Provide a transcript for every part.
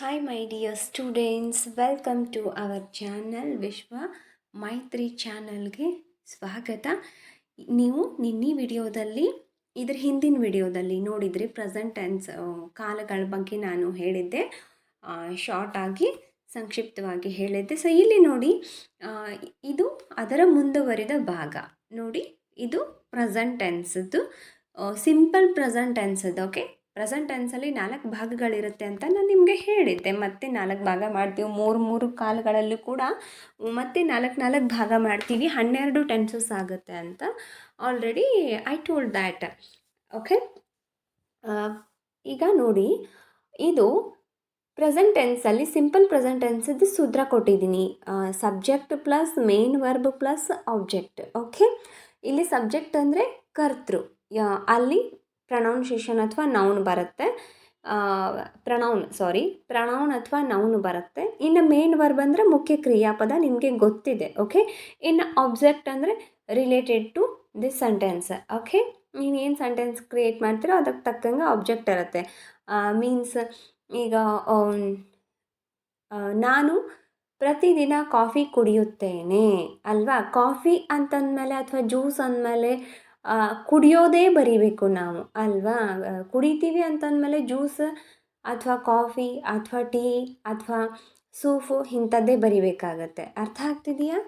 Hi my dear students welcome to our channel Vishwa Maitri ಚಾನಲ್ಗೆ ಸ್ವಾಗತ. ನೀವು ನಿನ್ನೆ ವಿಡಿಯೋದಲ್ಲಿ, ಇದ್ರ ಹಿಂದಿನ ವಿಡಿಯೋದಲ್ಲಿ ನೋಡಿದರೆ ಪ್ರೆಸೆಂಟ್ ಟೆನ್ಸ್ ಕಾಲಗಳ ಬಗ್ಗೆ ನಾನು ಹೇಳಿದ್ದೆ. ಶಾರ್ಟ್ ಆಗಿ, ಸಂಕ್ಷಿಪ್ತವಾಗಿ ಹೇಳಿದ್ದೆ. ಸೊ ಇಲ್ಲಿ ನೋಡಿ ಇದು ಅದರ ಮುಂದುವರಿದ ಭಾಗ. ನೋಡಿ, ಇದು ಪ್ರೆಸೆಂಟ್ ಟೆನ್ಸದ್ದು ಸಿಂಪಲ್ ಪ್ರೆಸೆಂಟ್ ಟೆನ್ಸದ್ದು ಓಕೆ ಪ್ರೆಸೆಂಟ್ ಟೆನ್ಸಲ್ಲಿ ನಾಲ್ಕು ಭಾಗಗಳಿರುತ್ತೆ ಅಂತ ನಾನು ನಿಮಗೆ ಹೇಳಿದ್ದೆ. ಮತ್ತೆ ನಾಲ್ಕು ಭಾಗ ಮಾಡ್ತೀವಿ. ಮೂರು ಮೂರು ಕಾಲಗಳಲ್ಲೂ ಕೂಡ ಮತ್ತೆ ನಾಲ್ಕು ನಾಲ್ಕು ಭಾಗ ಮಾಡ್ತೀವಿ. ಹನ್ನೆರಡು ಟೆನ್ಸಸ್ ಆಗುತ್ತೆ ಅಂತ already I told that okay ಈಗ ನೋಡಿ. ಇದು ಪ್ರೆಸೆಂಟ್ ಟೆನ್ಸಲ್ಲಿ ಸಿಂಪಲ್ ಪ್ರೆಸೆಂಟ್ ಟೆನ್ಸದ್ದು ಸೂತ್ರ ಕೊಟ್ಟಿದ್ದೀನಿ. Subject plus main verb plus object okay ಇಲ್ಲಿ ಸಬ್ಜೆಕ್ಟ್ ಅಂದರೆ ಕರ್ತೃ. ಅಲ್ಲಿ ಪ್ರೊನೌನ್ಸಿಯೇಷನ್ ಅಥವಾ ನೌನ್ ಬರುತ್ತೆ. ಪ್ರನೌನ್ ಸಾರಿ ಪ್ರನೌನ್ ಅಥವಾ ನೌನ್ ಬರುತ್ತೆ. ಇನ್ನು ಮೇನ್ ವರ್ಬ್ ಅಂದರೆ ಮುಖ್ಯ ಕ್ರಿಯಾಪದ ನಿಮಗೆ ಗೊತ್ತಿದೆ ಓಕೆ ಇನ್ನು ಆಬ್ಜೆಕ್ಟ್ ಅಂದರೆ related to this sentence okay ನೀನು ಏನು ಸೆಂಟೆನ್ಸ್ ಕ್ರಿಯೇಟ್ ಮಾಡ್ತೀರೋ ಅದಕ್ಕೆ ತಕ್ಕಂಗೆ ಆಬ್ಜೆಕ್ಟ್ ಇರುತ್ತೆ. ಮೀನ್ಸ್ ಈಗ ನಾನು ಪ್ರತಿದಿನ ಕಾಫಿ ಕುಡಿಯುತ್ತೇನೆ, ಅಲ್ವಾ? ಕಾಫಿ ಅಂತಂದಮೇಲೆ ಅಥವಾ ಜ್ಯೂಸ್ ಅಂದಮೇಲೆ ಕುಡಿಯೋದೇ ಬರಿಬೇಕು ನಾವು, ಅಲ್ವಾ? ಕುಡಿತೀವಿ ಅಂತಂದಮೇಲೆ ಜ್ಯೂಸ್ ಅಥವಾ ಕಾಫಿ ಅಥವಾ ಟೀ ಅಥವಾ ಸೂಫು ಇಂಥದ್ದೇ ಬರಿಬೇಕಾಗತ್ತೆ. ಅರ್ಥ ಆಗ್ತಿದೆಯಾ?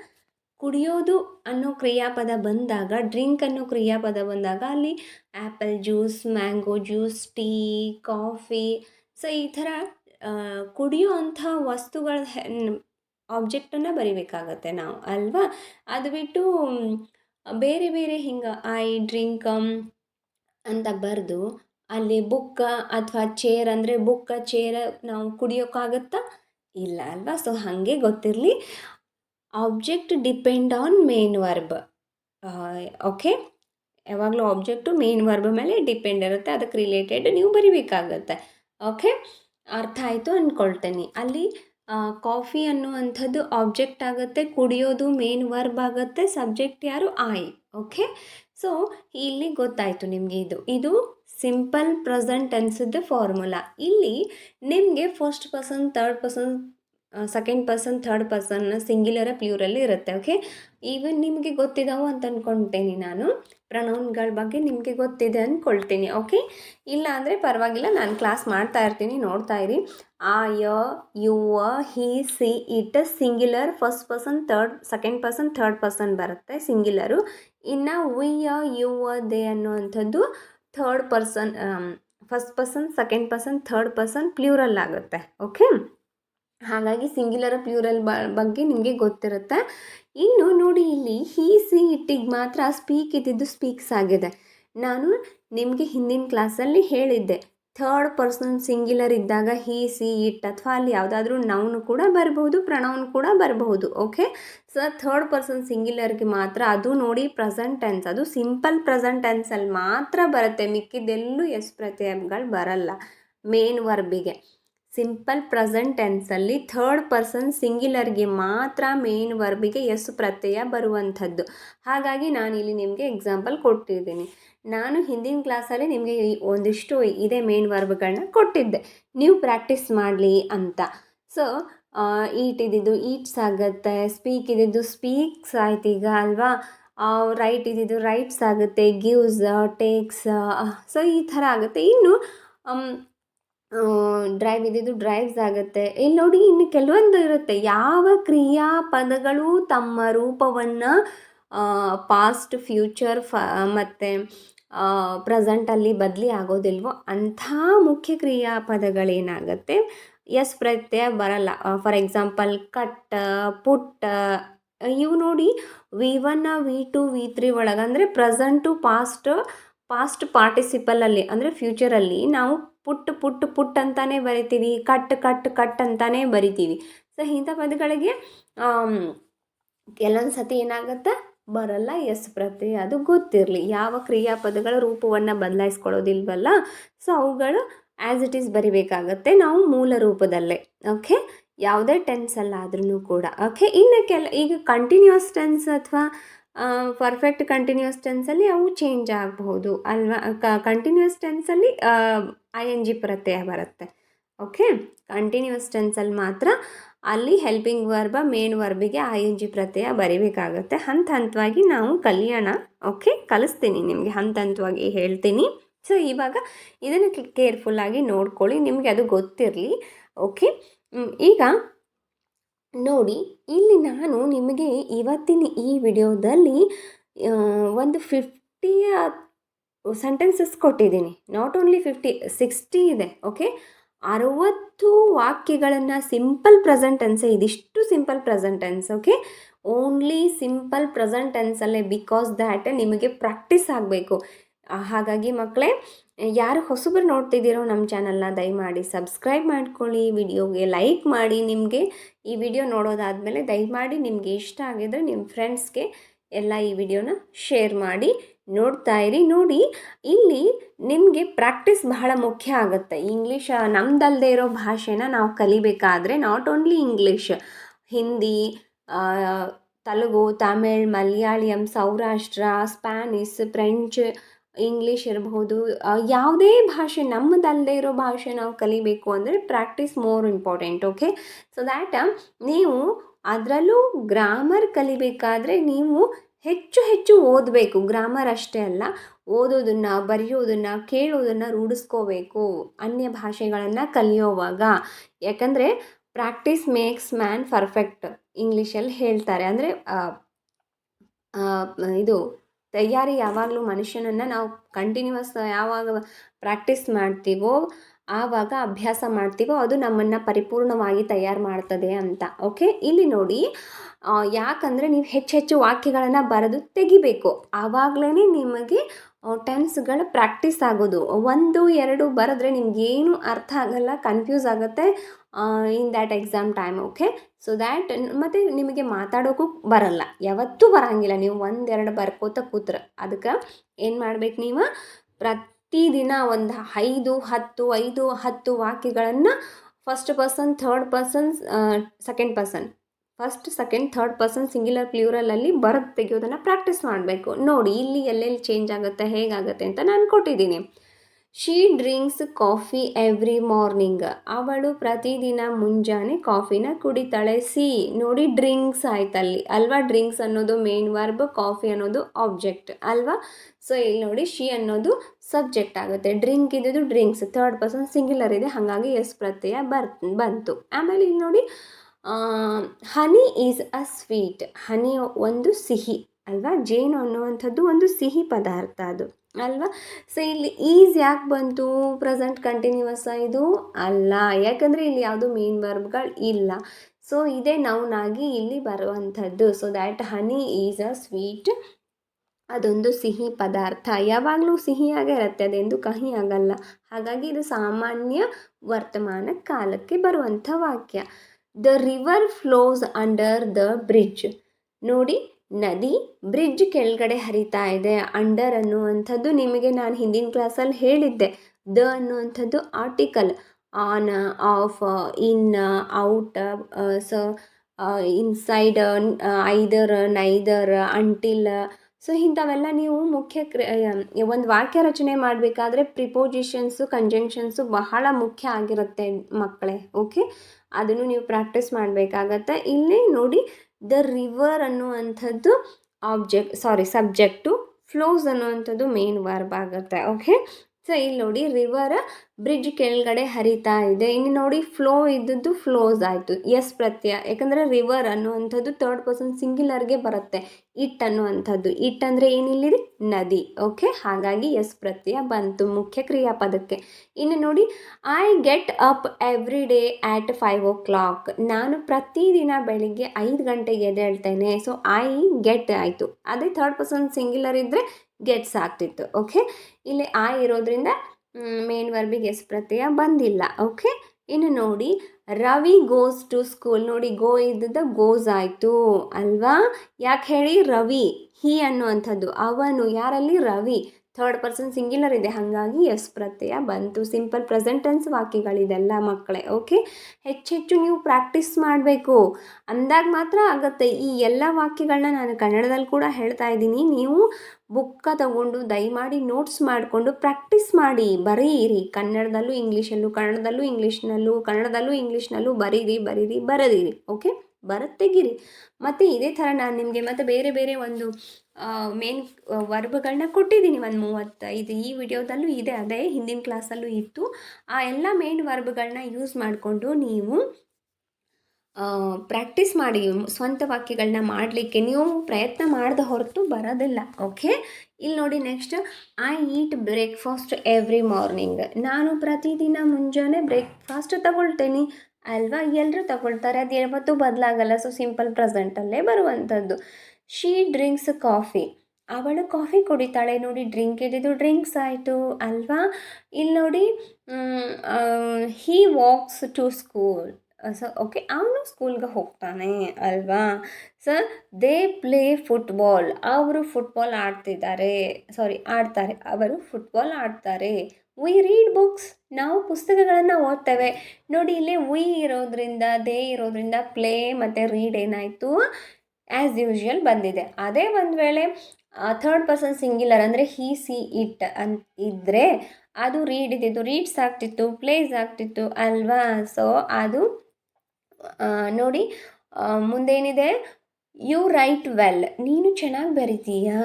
ಕುಡಿಯೋದು ಅನ್ನೋ ಕ್ರಿಯಾಪದ ಬಂದಾಗ, ಡ್ರಿಂಕ್ ಅನ್ನೋ ಕ್ರಿಯಾಪದ ಬಂದಾಗ ಅಲ್ಲಿ apple juice, mango juice, tea, coffee, so ಈ ಥರ ಕುಡಿಯೋ ಅಂಥ ವಸ್ತುಗಳ ಆಬ್ಜೆಕ್ಟನ್ನು ಬರಿಬೇಕಾಗತ್ತೆ ನಾವು, ಅಲ್ವಾ? ಅದು ಬಿಟ್ಟು ಬೇರೆ ಬೇರೆ ಹಿಂಗೆ ಐ ಡ್ರಿಂಕ್ ಅಂತ ಬರೆದು ಅಲ್ಲಿ ಬುಕ್ಕ ಅಥವಾ ಚೇರ್ ಅಂದರೆ ಬುಕ್ಕ ಚೇರ್ ನಾವು ಕುಡಿಯೋಕ್ಕಾಗತ್ತಾ ಇಲ್ಲ ಅಲ್ವಾ? ಸೊ ಹಾಗೆ ಗೊತ್ತಿರಲಿ. Object depend on main verb okay ಯಾವಾಗಲೂ ಆಬ್ಜೆಕ್ಟು ಮೇನ್ ವರ್ಬ್ ಮೇಲೆ ಡಿಪೆಂಡ್ ಇರುತ್ತೆ. ಅದಕ್ಕೆ ರಿಲೇಟೆಡ್ ನೀವು ಬರಿಬೇಕಾಗತ್ತೆ. ಓಕೆ ಅರ್ಥ ಆಯಿತು ಅಂದ್ಕೊಳ್ತೇನೆ ಅಲ್ಲಿ ಕಾಫಿ ಅನ್ನುವಂಥದ್ದು ಆಬ್ಜೆಕ್ಟ್ ಆಗುತ್ತೆ, ಕುಡಿಯೋದು ಮೇನ್ ವರ್ಬ್ ಆಗುತ್ತೆ ಸಬ್ಜೆಕ್ಟ್ ಯಾರು? ಐ ಓಕೆ ಸೊ ಇಲ್ಲಿ ಗೊತ್ತಾಯಿತು ನಿಮಗೆ ಇದು. ಇದು ಸಿಂಪಲ್ ಪ್ರೆಸೆಂಟ್ ಟೆನ್ಸದ್ದು ಫಾರ್ಮುಲಾ ಇಲ್ಲಿ ನಿಮಗೆ first person third person second person third person singular ಪ್ಲೂರಲ್ಲಿ ಇರುತ್ತೆ ಓಕೆ ಈವನ್ ನಿಮಗೆ ಗೊತ್ತಿದ್ದಾವೆ ಅಂತ ಅಂದ್ಕೊಳ್ತೇನೆ ನಾನು. ಪ್ರನೌನ್ಗಳ ಬಗ್ಗೆ ನಿಮಗೆ ಗೊತ್ತಿದೆ ಅಂದ್ಕೊಳ್ತೀನಿ ಓಕೆ ಇಲ್ಲ ಅಂದರೆ ಪರವಾಗಿಲ್ಲ, ನಾನು ಕ್ಲಾಸ್ ಮಾಡ್ತಾ ಇರ್ತೀನಿ, ನೋಡ್ತಾ ಇರಿ. I, you uh he, she, it singular first person third second person third person ಬರುತ್ತೆ ಸಿಂಗ್ಯುಲರು ಇನ್ನು ವಿ ಯ, ಯು ಅ ದೇ ಅನ್ನುವಂಥದ್ದು third person first person second person third person plural ಆಗುತ್ತೆ ಓಕೆ ಹಾಗಾಗಿ ಸಿಂಗ್ಯುಲರ್ ಪ್ಯೂರಲ್ ಬಗ್ಗೆ ನಿಮಗೆ ಗೊತ್ತಿರುತ್ತೆ. ಇನ್ನು ನೋಡಿ ಇಲ್ಲಿ ಹಿ ಸಿ ಇಟ್ಟಿಗೆ ಮಾತ್ರ ಸ್ಪೀಕ್ ಇದ್ದಿದ್ದು ಸ್ಪೀಕ್ಸ್ ಆಗಿದೆ. ನಾನು ನಿಮಗೆ ಹಿಂದಿನ ಕ್ಲಾಸಲ್ಲಿ ಹೇಳಿದ್ದೆ. ಥರ್ಡ್ ಪರ್ಸನ್ ಸಿಂಗ್ಯುಲರ್ ಇದ್ದಾಗ ಹಿ ಸಿ ಇಟ್ ಅಥವಾ ಅಲ್ಲಿ ಯಾವುದಾದ್ರೂ ನೌನ್ ಕೂಡ ಬರಬಹುದು ಪ್ರನೌನ್ ಕೂಡ ಬರಬಹುದು ಓಕೆ ಸೊ ಥರ್ಡ್ ಪರ್ಸನ್ ಸಿಂಗ್ಯುಲರ್ಗೆ ಮಾತ್ರ ಅದು ನೋಡಿ ಪ್ರೆಸೆಂಟ್ ಟೆನ್ಸ್ ಅದು ಸಿಂಪಲ್ ಪ್ರೆಸೆಂಟ್ ಟೆನ್ಸಲ್ಲಿ ಮಾತ್ರ ಬರುತ್ತೆ. ಮಿಕ್ಕಿದ್ದೆಲ್ಲೂ ಎಸ್ ಪ್ರತ್ಯಯಗಳು ಬರಲ್ಲ. ಮೇನ್ ವರ್ಬಿಗೆ ಸಿಂಪಲ್ ಪ್ರೆಸೆಂಟ್ ಟೆನ್ಸಲ್ಲಿ ಥರ್ಡ್ ಪರ್ಸನ್ ಸಿಂಗ್ಯುಲರ್ಗೆ ಮಾತ್ರ ಮೇನ್ ವರ್ಬಿಗೆ ಎಸ್ ಪ್ರತ್ಯಯ ಬರುವಂಥದ್ದು. ಹಾಗಾಗಿ ನಾನು ಇಲ್ಲಿ ನಿಮಗೆ ಎಕ್ಸಾಂಪಲ್ ಕೊಟ್ಟಿದ್ದೀನಿ. ನಾನು ಹಿಂದಿನ ಕ್ಲಾಸಲ್ಲಿ ನಿಮಗೆ ಒಂದಿಷ್ಟು ಇದೇ ಮೇನ್ ವರ್ಬ್ಗಳನ್ನ ಕೊಟ್ಟಿದ್ದೆ. ನೀವು ಪ್ರಾಕ್ಟೀಸ್ ಮಾಡಲಿ ಅಂತ. ಸೊ ಈಟ್ ಇದ್ದಿದ್ದು ಈಟ್ಸ್ ಆಗುತ್ತೆ, ಸ್ಪೀಕ್ ಇದ್ದಿದ್ದು ಸ್ಪೀಕ್ಸ್ ಆಯ್ತು ಈಗ ಅಲ್ವಾ? ರೈಟ್ ಇದ್ದಿದ್ದು ರೈಟ್ಸ್ ಆಗುತ್ತೆ, ಗಿವ್ಸ್, ಟೇಕ್ಸ್ ಸೊ ಈ ಥರ ಆಗುತ್ತೆ. ಇನ್ನು ಡ್ರೈವ್ ಇದ್ದಿದ್ದು ಡ್ರೈವ್ಸ್ ಆಗುತ್ತೆ. ಇಲ್ಲಿ ನೋಡಿ ಇನ್ನು ಕೆಲವೊಂದು ಇರುತ್ತೆ. ಯಾವ ಕ್ರಿಯಾಪದಗಳು ತಮ್ಮ ರೂಪವನ್ನು ಪಾಸ್ಟ್ ಫ್ಯೂಚರ್ ಫ ಮತ್ತು ಪ್ರೆಸೆಂಟಲ್ಲಿ ಬದಲಿ ಆಗೋದಿಲ್ವೋ ಅಂಥ ಮುಖ್ಯ ಕ್ರಿಯಾಪದಗಳೇನಾಗುತ್ತೆ? ಎಸ್ ಪ್ರತ್ಯಯ, ಬರಲ್ಲ. ಫಾರ್ ಎಕ್ಸಾಂಪಲ್ ಕಟ್ ಪುಟ್ಟ, ಇವು ನೋಡಿ V one V two V three ಒಳಗೆ, ಅಂದರೆ ಪ್ರೆಸೆಂಟು ಪಾಸ್ಟ್ ಪಾಸ್ಟ್ ಪಾರ್ಟಿಸಿಪಲಲ್ಲಿ ಅಂದರೆ ಫ್ಯೂಚರಲ್ಲಿ ನಾವು ಪುಟ್ ಪುಟ್ ಪುಟ್ ಅಂತಾನೆ ಬರಿತೀವಿ, ಕಟ್ ಕಟ್ ಕಟ್ ಅಂತಾನೆ ಬರಿತೀವಿ. ಸೊ ಇಂಥ ಪದಗಳಿಗೆ ಕೆಲವೊಂದು ಸತಿ ಏನಾಗುತ್ತೆ? ಬರಲ್ಲ, ಎಸ್ ಪ್ರತ್ಯಯ ಅದು ಗೊತ್ತಿರಲಿ. ಯಾವ ಕ್ರಿಯಾಪದಗಳ ರೂಪವನ್ನು ಬದಲಾಯಿಸ್ಕೊಳ್ಳೋದಿಲ್ವಲ್ಲ? ಸೊ ಅವುಗಳು ಆ್ಯಸ್ ಇಟ್ ಈಸ್ ಬರಿಬೇಕಾಗತ್ತೆ. ನಾವು ಮೂಲ ರೂಪದಲ್ಲೇ ಓಕೆ ಯಾವುದೇ ಟೆನ್ಸಲ್ಲಾದ್ರೂ ಕೂಡ ಓಕೆ ಇನ್ನು ಕೆಲ, ಈಗ ಕಂಟಿನ್ಯೂಸ್ ಟೆನ್ಸ್ ಅಥವಾ ಪರ್ಫೆಕ್ಟ್ ಕಂಟಿನ್ಯೂಸ್ ಟೆನ್ಸಲ್ಲಿ ಅವು ಚೇಂಜ್ ಆಗಬಹುದು, ಅಲ್ವಾ? ಕಂಟಿನ್ಯೂಸ್ ಟೆನ್ಸಲ್ಲಿ ಐ ಎನ್ ಜಿ ಪ್ರತ್ಯಯ ಬರುತ್ತೆ. ಓಕೆ ಕಂಟಿನ್ಯೂಸ್ ಟೆನ್ಸಲ್ಲಿ ಮಾತ್ರ ಅಲ್ಲಿ ಹೆಲ್ಪಿಂಗ್ ವರ್ಬ ಮೇನ್ ವರ್ಬಿಗೆ ಐ ಎನ್ ಜಿ ಪ್ರತ್ಯಯ ಬರಿಬೇಕಾಗುತ್ತೆ. ಹಂತ ಹಂತವಾಗಿ ನಾವು ಕಲಿಯೋಣ. ಓಕೆ ಕಲಿಸ್ತೀನಿ ನಿಮಗೆ. ಹಂತ ಹಂತವಾಗಿ ಹೇಳ್ತೀನಿ. ಸೊ ಇವಾಗ ಇದನ್ನು ಕೇರ್ಫುಲ್ಲಾಗಿ ನೋಡ್ಕೊಳ್ಳಿ. ನಿಮಗೆ ಅದು ಗೊತ್ತಿರಲಿ. ಓಕೆ ಈಗ ನೋಡಿ, ಇಲ್ಲಿ ನಾನು ನಿಮಗೆ ಇವತ್ತಿನ ಈ ವಿಡಿಯೋದಲ್ಲಿ ಒಂದು ಫಿಫ್ಟಿಯ ಸೆಂಟೆನ್ಸಸ್ ಕೊಟ್ಟಿದ್ದೀನಿ. ನಾಟ್ ಓನ್ಲಿ ಫಿಫ್ಟಿ ಸಿಕ್ಸ್ಟಿ ಇದೆ ಓಕೆ ಅರವತ್ತು ವಾಕ್ಯಗಳನ್ನು ಸಿಂಪಲ್ ಪ್ರೆಸೆಂಟ್ ಟೆನ್ಸೇ ಇದಿಷ್ಟು simple present tense okay only simple present ಟೆನ್ಸಲ್ಲೇ because that ನಿಮಗೆ ಪ್ರಾಕ್ಟೀಸ್ ಆಗಬೇಕು. ಹಾಗಾಗಿ ಮಕ್ಕಳೇ ಯಾರು ಹೊಸಬರು ನೋಡ್ತಿದ್ದೀರೋ ನಮ್ಮ ಚಾನಲ್ನ ದಯಮಾಡಿ ಸಬ್ಸ್ಕ್ರೈಬ್ ಮಾಡ್ಕೊಳ್ಳಿ, ವಿಡಿಯೋಗೆ ಲೈಕ್ ಮಾಡಿ ನಿಮಗೆ. ಈ ವಿಡಿಯೋ ನೋಡೋದಾದಮೇಲೆ ದಯಮಾಡಿ ನಿಮಗೆ ಇಷ್ಟ ಆಗಿದ್ರೆ ನಿಮ್ಮ ಫ್ರೆಂಡ್ಸ್ಗೆ ಎಲ್ಲ ಈ ವಿಡಿಯೋನ ಶೇರ್ ಮಾಡಿ. ನೋಡ್ತಾ ಇರಿ. ನೋಡಿ, ಇಲ್ಲಿ ನಿಮಗೆ ಪ್ರಾಕ್ಟೀಸ್ ಬಹಳ ಮುಖ್ಯ ಆಗುತ್ತೆ. ಇಂಗ್ಲೀಷ್ ನಮ್ದಲ್ಲದೆ ಇರೋ ಭಾಷೆನ ನಾವು ಕಲಿಬೇಕಾದ್ರೆ not only English Hindi Telugu, Tamil, Malayalam, Saurashtra Spanish French English ಇರಬಹುದು. ಯಾವುದೇ ಭಾಷೆ ನಮ್ಮದಲ್ಲದೆ ಇರೋ ಭಾಷೆ ನಾವು ಕಲಿಬೇಕು ಅಂದರೆ practice more important okay so that ನೀವು ಅದರಲ್ಲೂ ಗ್ರಾಮರ್ ಕಲಿಬೇಕಾದ್ರೆ ನೀವು ಹೆಚ್ಚು ಹೆಚ್ಚು ಓದಬೇಕು, ಗ್ರಾಮರ್ ಅಷ್ಟೇ ಅಲ್ಲ. ಓದೋದನ್ನು, ಬರೆಯೋದನ್ನು, ಕೇಳೋದನ್ನು ರೂಢಿಸ್ಕೋಬೇಕು. ಅನ್ಯ ಭಾಷೆಗಳನ್ನು ಕಲಿಯೋವಾಗ. ಯಾಕಂದರೆ ಪ್ರಾಕ್ಟೀಸ್ ಮೇಕ್ಸ್ ಮ್ಯಾನ್ ಪರ್ಫೆಕ್ಟ್ ಇಂಗ್ಲೀಷಲ್ಲಿ ಹೇಳ್ತಾರೆ. ಅಂದರೆ ಇದು ತಯಾರಿ ಯಾವಾಗಲೂ ಮನುಷ್ಯನನ್ನು ನಾವು ಕಂಟಿನ್ಯೂಸ್ ಯಾವಾಗ ಪ್ರಾಕ್ಟೀಸ್ ಮಾಡ್ತೀವೋ ಆವಾಗ ಅಭ್ಯಾಸ ಮಾಡ್ತೀವೋ ಅದು ನಮ್ಮನ್ನು ಪರಿಪೂರ್ಣವಾಗಿ ತಯಾರು ಮಾಡ್ತದೆ ಅಂತ. ಓಕೆ ಇಲ್ಲಿ ನೋಡಿ ಯಾಕಂದರೆ ನೀವು ಹೆಚ್ಚು ಹೆಚ್ಚು ವಾಕ್ಯಗಳನ್ನು ಬರೆದು ತೆಗಿಬೇಕು. ಆವಾಗಲೇ ನಿಮಗೆ ಟೆನ್ಸ್ಗಳು ಪ್ರಾಕ್ಟೀಸ್ ಆಗೋದು. ಒಂದು, ಎರಡು ಬರೆದ್ರೆ ನಿಮ್ಗೇನು ಅರ್ಥ ಆಗಲ್ಲ ಕನ್ಫ್ಯೂಸ್ ಆಗುತ್ತೆ in that exam time okay so that ಮತ್ತು ನಿಮಗೆ ಮಾತಾಡೋಕ್ಕೂ ಬರಲ್ಲ. ಯಾವತ್ತೂ ಬರೋಂಗಿಲ್ಲ. ನೀವು ಒಂದೆರಡು ಬರ್ಕೋತ ಕೂತ್ರೆ. ಅದಕ್ಕೆ ಏನು ಮಾಡ್ಬೇಕು ನೀವು? ಪ್ರತಿದಿನ ಒಂದು ಐದು, ಹತ್ತು ಐದು, ಹತ್ತು ವಾಕ್ಯಗಳನ್ನು first person third person second person first second third person singular ಪ್ಲ್ಯೂರಲಲ್ಲಿ ಬರೆದು ತೆಗೆಯೋದನ್ನು ಪ್ರಾಕ್ಟೀಸ್ ಮಾಡಬೇಕು. ನೋಡಿ, ಇಲ್ಲಿ ಎಲ್ಲೆಲ್ಲಿ ಚೇಂಜ್ ಆಗುತ್ತೆ, ಹೇಗಾಗುತ್ತೆ ಅಂತ ನಾನು ಕೊಟ್ಟಿದ್ದೀನಿ. She drinks coffee every morning ಅವಳು ಪ್ರತಿದಿನ ಮುಂಜಾನೆ ಕಾಫಿನ ಕುಡಿತಾಳೆ. ಸಿ ನೋಡಿ ಡ್ರಿಂಕ್ಸ್ ಆಯ್ತಲ್ಲಿ. ಅಲ್ವಾ ಡ್ರಿಂಕ್ಸ್ ಅನ್ನೋದು ಮೇನ್ ವರ್ಬ್ ಕಾಫಿ ಅನ್ನೋದು ಆಬ್ಜೆಕ್ಟ್ ಅಲ್ವಾ? ಸೊ ಇಲ್ಲಿ ನೋಡಿ ಶಿ ಅನ್ನೋದು ಸಬ್ಜೆಕ್ಟ್ ಆಗುತ್ತೆ. ಡ್ರಿಂಕ್ ಇದ್ದಿದ್ದು ಡ್ರಿಂಕ್ಸ್ ಥರ್ಡ್ ಪರ್ಸನ್ ಸಿಂಗ್ಯುಲರ್ ಇದೆ. ಹಾಗಾಗಿ ಎಸ್ ಪ್ರತ್ಯಯ ಬರ್, ಬಂತು. ಆಮೇಲೆ ಇಲ್ಲಿ ನೋಡಿ ಹನಿ ಈಸ್ ಅ ಸ್ವೀಟ್ ಹನಿ ಒಂದು ಸಿಹಿ. ಅಲ್ವಾ? ಜೇನು ಅನ್ನುವಂಥದ್ದು ಒಂದು ಸಿಹಿ ಪದಾರ್ಥ ಅದು. ಅಲ್ವಾ? ಸೊ ಇಲ್ಲಿ ಈಸ್ ಯಾಕೆ ಬಂತು? ಪ್ರೆಸೆಂಟ್ ಕಂಟಿನ್ಯೂಸ್ ಇದು? ಅಲ್ಲ. ಯಾಕಂದರೆ ಇಲ್ಲಿ ಯಾವುದು ಮೇನ್ ವರ್ಬ್ಗಳು ಇಲ್ಲ. ಸೊ ಇದೇ ನೌನಾಗಿ ಇಲ್ಲಿ ಬರುವಂಥದ್ದು. So that honey is a sweet ಅದೊಂದು ಸಿಹಿ ಪದಾರ್ಥ. ಯಾವಾಗಲೂ ಸಿಹಿಯಾಗೇ ಇರುತ್ತೆ, ಅದೆಂದು ಕಹಿ ಆಗಲ್ಲ. ಹಾಗಾಗಿ ಇದು ಸಾಮಾನ್ಯ ವರ್ತಮಾನ ಕಾಲಕ್ಕೆ ಬರುವಂಥ ವಾಕ್ಯ. The river flows under the bridge ನೋಡಿ ನದಿ ಬ್ರಿಡ್ಜ್ ಕೆಳಗಡೆ ಹರಿತಾ ಇದೆ. ಅಂಡರ್ ಅನ್ನುವಂಥದ್ದು ನಿಮಗೆ ನಾನು ಹಿಂದಿನ ಕ್ಲಾಸಲ್ಲಿ ಹೇಳಿದ್ದೆ. ದ ಅನ್ನುವಂಥದ್ದು article. On, of, in, out, so, inside, either, neither, until. So ಇಂಥವೆಲ್ಲ ನೀವು ಮುಖ್ಯ ಒಂದು ವಾಕ್ಯ ರಚನೆ ಮಾಡಬೇಕಾದ್ರೆ ಪ್ರಿಪೋಸಿಷನ್ಸು, ಕಂಜಂಕ್ಷನ್ಸು ಬಹಳ ಮುಖ್ಯ ಆಗಿರುತ್ತೆ ಮಕ್ಕಳೇ, ಓಕೆ? ಅದನ್ನು ನೀವು ಪ್ರಾಕ್ಟೀಸ್ ಮಾಡಬೇಕಾಗತ್ತೆ. ಇಲ್ಲಿ ನೋಡಿ ದ ರಿವರ್ ಅನ್ನುವಂಥದ್ದು ಆಬ್ಜೆಕ್ಟ್ ಸಾರಿ ಸಬ್ಜೆಕ್ಟು ಫ್ಲೋಸ್ ಅನ್ನುವಂಥದ್ದು ಮೇನ್ ವರ್ಬ್ ಆಗುತ್ತೆ ಓಕೆ? ಸೊ ಇಲ್ಲಿ ನೋಡಿ ರಿವರ್ ಬ್ರಿಡ್ಜ್ ಕೆಳಗಡೆ ಹರಿತಾ ಇದೆ. ಇನ್ನು ನೋಡಿ ಫ್ಲೋ ಇದ್ದದ್ದು ಫ್ಲೋಸ್ ಆಯಿತು. ಎಸ್ ಪ್ರತ್ಯಯ. ಯಾಕಂದರೆ ರಿವರ್ ಅನ್ನುವಂಥದ್ದು ತರ್ಡ್ ಪರ್ಸನ್ ಸಿಂಗ್ಯುಲರ್ಗೆ ಬರುತ್ತೆ. ಇಟ್ ಅನ್ನುವಂಥದ್ದು. ಇಟ್ ಅಂದರೆ ಏನಿಲ್ಲಿರಿ? ನದಿ. ಓಕೆ ಹಾಗಾಗಿ ಎಸ್ ಪ್ರತ್ಯಯ ಬಂತು ಮುಖ್ಯ ಕ್ರಿಯಾಪದಕ್ಕೆ. ಇನ್ನು ನೋಡಿ I get up every day at five o'clock ನಾನು ಪ್ರತಿದಿನ ಬೆಳಿಗ್ಗೆ ಐದು ಗಂಟೆಗೆ ಎದ್ದೇಳ್ತೇನೆ. ಸೊ ಐ ಗೆಟ್ ಆಯಿತು. ಅದೇ ಥರ್ಡ್ ಪರ್ಸನ್ ಸಿಂಗ್ಯುಲರ್ ಇದ್ದರೆ ಗೆಟ್ಸ್ ಆಗ್ತಿತ್ತು ಓಕೆ ಇಲ್ಲಿ ಆ ಇರೋದ್ರಿಂದ ಮೇನ್ ವರ್ಬಿಗೆ ಎಸ್ ಪ್ರತ್ಯಯ ಬಂದಿಲ್ಲ ಓಕೆ ಇನ್ನು ನೋಡಿ, ರವಿ ಗೋಸ್ ಟು ಸ್ಕೂಲ್ ನೋಡಿ ಗೋ ಇದ್ದದ ಗೋಸ್ ಆಯಿತು ಅಲ್ವಾ? ಯಾಕೆ ಹೇಳಿ? ರವಿ ಹಿ ಅನ್ನುವಂಥದ್ದು. ಅವನು ಯಾರಲ್ಲಿ? ರವಿ. ಥರ್ಡ್ ಪರ್ಸನ್ ಸಿಂಗ್ಯುಲರ್ ಇದೆ. ಹಾಗಾಗಿ ಎಸ್ ಪ್ರತ್ಯಯ ಬಂತು. ಸಿಂಪಲ್ ಪ್ರೆಸೆಂಟ್ ಟೆನ್ಸ್ ವಾಕ್ಯಗಳಿದೆಲ್ಲ ಮಕ್ಕಳೇ ಓಕೆ ಹೆಚ್ಚೆಚ್ಚು ಹೆಚ್ಚು ನೀವು ಪ್ರಾಕ್ಟೀಸ್ ಮಾಡಬೇಕು. ಅಂದಾಗ ಮಾತ್ರ ಆಗುತ್ತೆ. ಈ ಎಲ್ಲ ವಾಕ್ಯಗಳನ್ನ ನಾನು ಕನ್ನಡದಲ್ಲಿ ಕೂಡ ಹೇಳ್ತಾ ಇದ್ದೀನಿ. ನೀವು ಬುಕ್ಕ ತಗೊಂಡು ದಯಮಾಡಿ ನೋಟ್ಸ್ ಮಾಡಿಕೊಂಡು ಪ್ರಾಕ್ಟೀಸ್ ಮಾಡಿ. ಬರೀರಿ. ಕನ್ನಡದಲ್ಲೂ ಇಂಗ್ಲೀಷಲ್ಲೂ ಕನ್ನಡದಲ್ಲೂ ಇಂಗ್ಲೀಷ್ನಲ್ಲೂ ಕನ್ನಡದಲ್ಲೂ ಇಂಗ್ಲೀಷ್ನಲ್ಲೂ ಬರೀರಿ ಬರೀರಿ, ಬರದಿರಿ ಓಕೆ ಬರತ್ತೆಗಿರಿ ಮತ್ತು ಇದೇ ಥರ ನಾನು ನಿಮಗೆ ಮತ್ತು ಬೇರೆ ಬೇರೆ ಒಂದು ಮೇನ್ ವರ್ಬ್ಗಳನ್ನ ಕೊಟ್ಟಿದ್ದೀನಿ. ಒಂದು ಮೂವತ್ತೈದು ಈ ವಿಡಿಯೋದಲ್ಲೂ ಇದೆ. ಅದೇ ಹಿಂದಿನ ಕ್ಲಾಸಲ್ಲೂ ಇತ್ತು. ಆ ಎಲ್ಲ ಮೇನ್ ವರ್ಬ್ಗಳನ್ನ ಯೂಸ್ ಮಾಡಿಕೊಂಡು ನೀವು ಪ್ರಾಕ್ಟೀಸ್ ಮಾಡಿ, ಸ್ವಂತ ವಾಕ್ಯಗಳನ್ನ ಮಾಡಲಿಕ್ಕೆ ನೀವು ಪ್ರಯತ್ನ ಮಾಡಿದ ಹೊರತು ಬರೋದಿಲ್ಲ. ಓಕೆ? ಇಲ್ಲಿ ನೋಡಿ next I eat breakfast every morning ನಾನು ಪ್ರತಿದಿನ ಮುಂಜಾನೆ ಬ್ರೇಕ್ಫಾಸ್ಟ್ ತಗೊಳ್ತೇನೆ. ಅಲ್ವಾ? ಎಲ್ಲರೂ ತಗೊಳ್ತಾರೆ. ಅದು ಯಾವತ್ತೂ ಬದಲಾಗಲ್ಲ. ಸೊ ಸಿಂಪಲ್ ಪ್ರೆಸೆಂಟಲ್ಲೇ ಬರುವಂಥದ್ದು. ಶೀ ಡ್ರಿಂಕ್ಸ್ ಕಾಫಿ ಅವಳು ಕಾಫಿ ಕುಡಿತಾಳೆ. ನೋಡಿ ಡ್ರಿಂಕ್ ಇದ್ದಿದ್ದು ಡ್ರಿಂಕ್ಸ್ ಆಯಿತು. ಅಲ್ವಾ? ಇಲ್ಲಿ ನೋಡಿ he walks to school so okay ಅವನು ಸ್ಕೂಲ್ಗೆ ಹೋಗ್ತಾನೆ. ಅಲ್ವಾ? ಸೊ ದೇ ಪ್ಲೇ ಫುಟ್ಬಾಲ್ ಅವರು ಫುಟ್ಬಾಲ್ ಆಡ್ತಿದ್ದಾರೆ. ಸಾರಿ ಆಡ್ತಾರೆ. ಅವರು ಫುಟ್ಬಾಲ್ ಆಡ್ತಾರೆ. ವಿ ರೀಡ್ ಬುಕ್ಸ್ ನಾವು ಪುಸ್ತಕಗಳನ್ನು ಓದ್ತೇವೆ. ನೋಡಿ, ಇಲ್ಲಿ ವಿ ಇರೋದ್ರಿಂದ ದೇ ಇರೋದ್ರಿಂದ ಪ್ಲೇ ಮತ್ತು ರೀಡ್ ಏನಾಯಿತು? ಆ್ಯಸ್ ಯೂಶ್ವಲ್ ಬಂದಿದೆ. ಅದೇ ಒಂದು ವೇಳೆ ಥರ್ಡ್ ಪರ್ಸನ್ ಸಿಂಗ್ಯುಲರ್ ಅಂದರೆ ಹೀ ಸಿ ಇಟ್ ಅನ್ ಇದ್ದರೆ ಅದು ರೀಡ್ ಇದ್ದಿತ್ತು ರೀಡ್ಸ್ ಆಗ್ತಿತ್ತು ಪ್ಲೇಸ್ ಆಗ್ತಿತ್ತು ಅಲ್ವಾ? ಸೊ ಅದು ನೋಡಿ ಮುಂದೇನಿದೆ? ಯು ರೈಟ್ ವೆಲ್ ನೀನು ಚೆನ್ನಾಗಿ ಬರಿತೀಯಾ?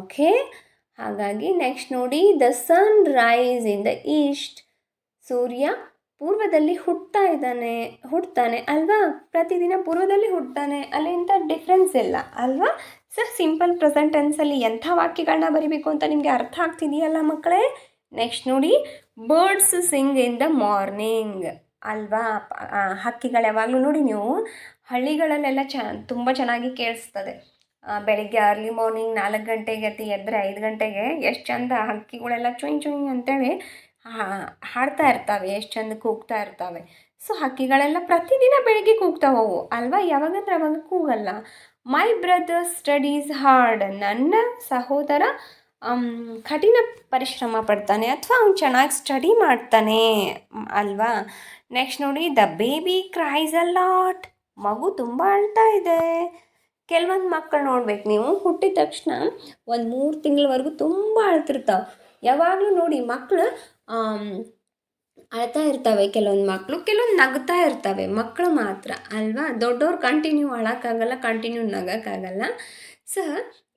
ಓಕೆ ಹಾಗಾಗಿ ನೆಕ್ಸ್ಟ್ ನೋಡಿ the sun rise in the east ಸೂರ್ಯ ಪೂರ್ವದಲ್ಲಿ ಹುಟ್ಟುತ್ತಾ ಇದ್ದಾನೆ ಹುಟ್ಟುತ್ತಾನೆ ಅಲ್ವಾ? ಪ್ರತಿದಿನ ಪೂರ್ವದಲ್ಲಿ ಹುಟ್ಟುತ್ತಾನೆ ಅಲ್ಲಿ ಇಂಥ ಡಿಫ್ರೆನ್ಸ್ ಇಲ್ಲ, ಅಲ್ವಾ? ಸರ್ ಸಿಂಪಲ್ ಪ್ರೆಸೆಂಟ್ ಟೆನ್ಸಲ್ಲಿ ಎಂಥ ವಾಕ್ಯಗಳನ್ನ ಬರಿಬೇಕು ಅಂತ ನಿಮಗೆ ಅರ್ಥ ಆಗ್ತಿದೆಯಲ್ಲ ಮಕ್ಕಳೇ? ನೆಕ್ಸ್ಟ್ ನೋಡಿ birds sing in the morning ಅಲ್ವಾ? ಹಕ್ಕಿಗಳು ಯಾವಾಗಲೂ ನೋಡಿ ನೀವು, ಹಳ್ಳಿಗಳಲ್ಲೆಲ್ಲ ಚ, ತುಂಬ ಚೆನ್ನಾಗಿ ಕೇಳಿಸ್ತದೆ. ಬೆಳಿಗ್ಗೆ ಅರ್ಲಿ ಮಾರ್ನಿಂಗ್ ನಾಲ್ಕು ಗಂಟೆಗೆ ಅತಿ ಎದ್ರೆ ಐದು ಗಂಟೆಗೆ ಎಷ್ಟು ಚಂದ ಹಕ್ಕಿಗಳೆಲ್ಲ ಚುಯ್ ಚುಯ್ ಅಂತೇಳಿ ಹಾಡ್ತಾ ಇರ್ತಾವೆ, ಎಷ್ಟು ಚಂದ ಕೂಗ್ತಾ ಇರ್ತಾವೆ. ಸೊ ಹಕ್ಕಿಗಳೆಲ್ಲ ಪ್ರತಿದಿನ ಬೆಳಿಗ್ಗೆ ಕೂಗ್ತಾವವು ಅಲ್ವಾ? ಯಾವಾಗಂದ್ರೆ ಅವಾಗ ಕೂಗಲ್ಲ. ಮೈ ಬ್ರದರ್ ಸ್ಟಡೀಸ್ ಹಾರ್ಡ್ ನನ್ನ ಸಹೋದರ ಕಠಿಣ ಪರಿಶ್ರಮ ಪಡ್ತಾನೆ ಅಥವಾ ಅವ್ನು ಚೆನ್ನಾಗಿ ಸ್ಟಡಿ ಮಾಡ್ತಾನೆ. ಅಲ್ವಾ? ನೆಕ್ಸ್ಟ್ ನೋಡಿ the baby cries a lot ಮಗು ತುಂಬ ಅಳ್ತಾ ಇದೆ. ಕೆಲವೊಂದು ಮಕ್ಕಳು ನೋಡ್ಬೇಕು ನೀವು. ಹುಟ್ಟಿದ ತಕ್ಷಣ ಒಂದು ಮೂರು ತಿಂಗಳವರೆಗೂ ತುಂಬ ಅಳ್ತಿರ್ತಾವೆ. ಯಾವಾಗಲೂ ನೋಡಿ ಮಕ್ಕಳು ಅಳ್ತಾ ಇರ್ತವೆ ಕೆಲವೊಂದು ಮಕ್ಕಳು ಕೆಲವೊಂದು ನಗ್ತಾ ಇರ್ತವೆ. ಮಕ್ಕಳು ಮಾತ್ರ ಅಲ್ವಾ? ದೊಡ್ಡವ್ರು ಕಂಟಿನ್ಯೂ ಅಳೋಕ್ಕಾಗಲ್ಲ ಕಂಟಿನ್ಯೂ ನಗೋಕ್ಕಾಗಲ್ಲ. ಸೊ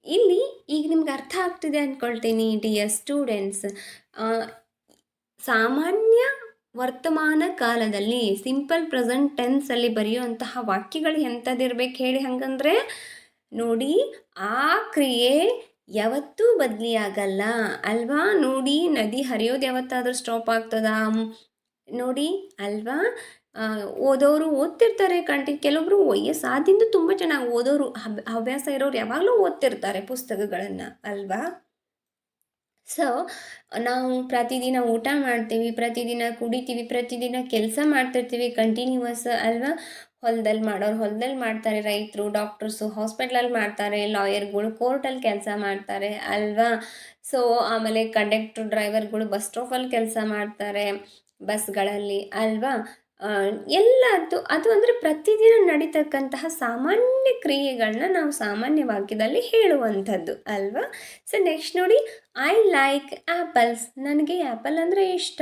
ಇಲ್ಲಿ ಈಗ ನಿಮ್ಗೆ ಅರ್ಥ ಆಗ್ತಿದೆ ಅಂದ್ಕೊಳ್ತೀನಿ ಡಿಯರ್ ಸ್ಟೂಡೆಂಟ್ಸ್ ಸಾಮಾನ್ಯ ವರ್ತಮಾನ ಕಾಲದಲ್ಲಿ ಸಿಂಪಲ್ ಪ್ರೆಸೆಂಟ್ ಟೆನ್ಸಲ್ಲಿ ಬರೆಯುವಂತಹ ವಾಕ್ಯಗಳು ಎಂಥದ್ದಿರ್ಬೇಕು ಹೇಳಿ ಹಂಗಂದರೆ, ನೋಡಿ, ಆ ಕ್ರಿಯೆ ಯಾವತ್ತೂ ಬದಲಿಯಾಗಲ್ಲ. ಅಲ್ವಾ? ನೋಡಿ, ನದಿ ಹರಿಯೋದು ಯಾವತ್ತಾದರೂ ಸ್ಟಾಪ್ ಆಗ್ತದ? ನೋಡಿ, ಅಲ್ವಾ? ಓದೋರು ಓದ್ತಿರ್ತಾರೆ ಕಂಟಿ ಕೆಲವೊಬ್ರು ವಯಸ್ಸಾದಿಂದ ತುಂಬ ಚೆನ್ನಾಗಿ ಓದೋರು ಹವ್ಯಾಸ ಇರೋರು ಯಾವಾಗಲೂ ಓದ್ತಿರ್ತಾರೆ ಪುಸ್ತಕಗಳನ್ನು. ಅಲ್ವಾ? ಸೊ ನಾವು ಪ್ರತಿದಿನ ಊಟ ಮಾಡ್ತೀವಿ, ಪ್ರತಿದಿನ ಕುಡಿತೀವಿ, ಪ್ರತಿದಿನ ಕೆಲಸ ಮಾಡ್ತಿರ್ತೀವಿ ಕಂಟಿನ್ಯೂವಸ್ ಅಲ್ವಾ? ಹೊಲದಲ್ಲಿ ಮಾಡೋರು ಹೊಲದಲ್ಲಿ ಮಾಡ್ತಾರೆ ರೈತರು ಡಾಕ್ಟರ್ಸು ಹಾಸ್ಪಿಟ್ಲಲ್ಲಿ ಮಾಡ್ತಾರೆ ಲಾಯರ್ಗಳು ಕೋರ್ಟಲ್ಲಿ ಕೆಲಸ ಮಾಡ್ತಾರೆ ಅಲ್ವಾ? ಸೊ ಆಮೇಲೆ ಕಂಡಕ್ಟ್ರು ಡ್ರೈವರ್ಗಳು ಬಸ್ ಸ್ಟಾಪಲ್ಲಿ ಕೆಲಸ ಮಾಡ್ತಾರೆ ಬಸ್ಗಳಲ್ಲಿ ಅಲ್ವಾ? ಎಲ್ಲದ್ದು ಅದು ಅಂದರೆ ಪ್ರತಿದಿನ ನಡೀತಕ್ಕಂತಹ ಸಾಮಾನ್ಯ ಕ್ರಿಯೆಗಳನ್ನ ನಾವು ಸಾಮಾನ್ಯ ವಾಕ್ಯದಲ್ಲಿ ಹೇಳುವಂಥದ್ದು ಅಲ್ವಾ? ಸೊ ನೆಕ್ಸ್ಟ್ ನೋಡಿ ಐ ಲೈಕ್ ಆ್ಯಪಲ್ಸ್ ನನಗೆ ಆ್ಯಪಲ್ ಅಂದರೆ ಇಷ್ಟ.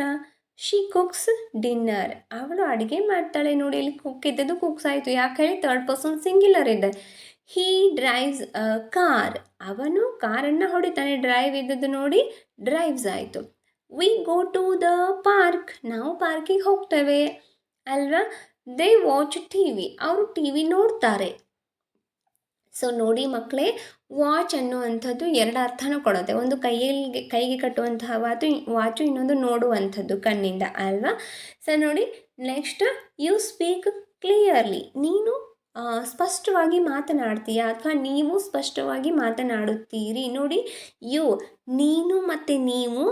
ಶಿ ಕುಕ್ಸ್ ಡಿನ್ನರ್ ಅವಳು ಅಡುಗೆ ಮಾಡ್ತಾಳೆ ನೋಡಿ, ಇಲ್ಲಿ ಕುಕ್ ಇದ್ದದ್ದು ಕುಕ್ಸ್ ಆಯಿತು. ಯಾಕೆ ಹೇಳಿ ತರ್ಡ್ ಪರ್ಸನ್ ಸಿಂಗ್ಯುಲರ್ ಇದೆ ಹೀ ಡ್ರೈವ್ಸ್ ಕಾರ್ ಅವನು ಕಾರನ್ನು ಹೊಡಿತಾನೆ ಡ್ರೈವ್ ಇದ್ದದ್ದು ನೋಡಿ ಡ್ರೈವ್ಸ್ ಆಯಿತು. We go to the park ನಾವು ಪಾರ್ಕಿಗೆ ಹೋಗ್ತೇವೆ. ಅಲ್ವಾ? ದೇ ವಾಚ್ ಟಿ ವಿ ಅವರು ಟಿ ವಿ ನೋಡ್ತಾರೆ. ಸೊ ನೋಡಿ ಮಕ್ಕಳೇ ವಾಚ್ ಅನ್ನುವಂಥದ್ದು ಎರಡು ಅರ್ಥನೂ ಕೊಡುತ್ತೆ. ಒಂದು ಕೈಯಲ್ಲಿ ಕೈಗೆ ಕಟ್ಟುವಂತಹ ವಾಚು ವಾಚು ಇನ್ನೊಂದು ನೋಡುವಂಥದ್ದು ಕಣ್ಣಿಂದ, ಅಲ್ವಾ? ಸೊ ನೋಡಿ ನೆಕ್ಸ್ಟ್ ಯು ಸ್ಪೀಕ್ ಕ್ಲಿಯರ್ಲಿ ನೀನು ಸ್ಪಷ್ಟವಾಗಿ ಮಾತನಾಡ್ತೀಯಾ? ಅಥವಾ ನೀವು ಸ್ಪಷ್ಟವಾಗಿ ಮಾತನಾಡುತ್ತೀರಿ? ನೋಡಿ, ಯು, ನೀನು ಮತ್ತು ನೀವು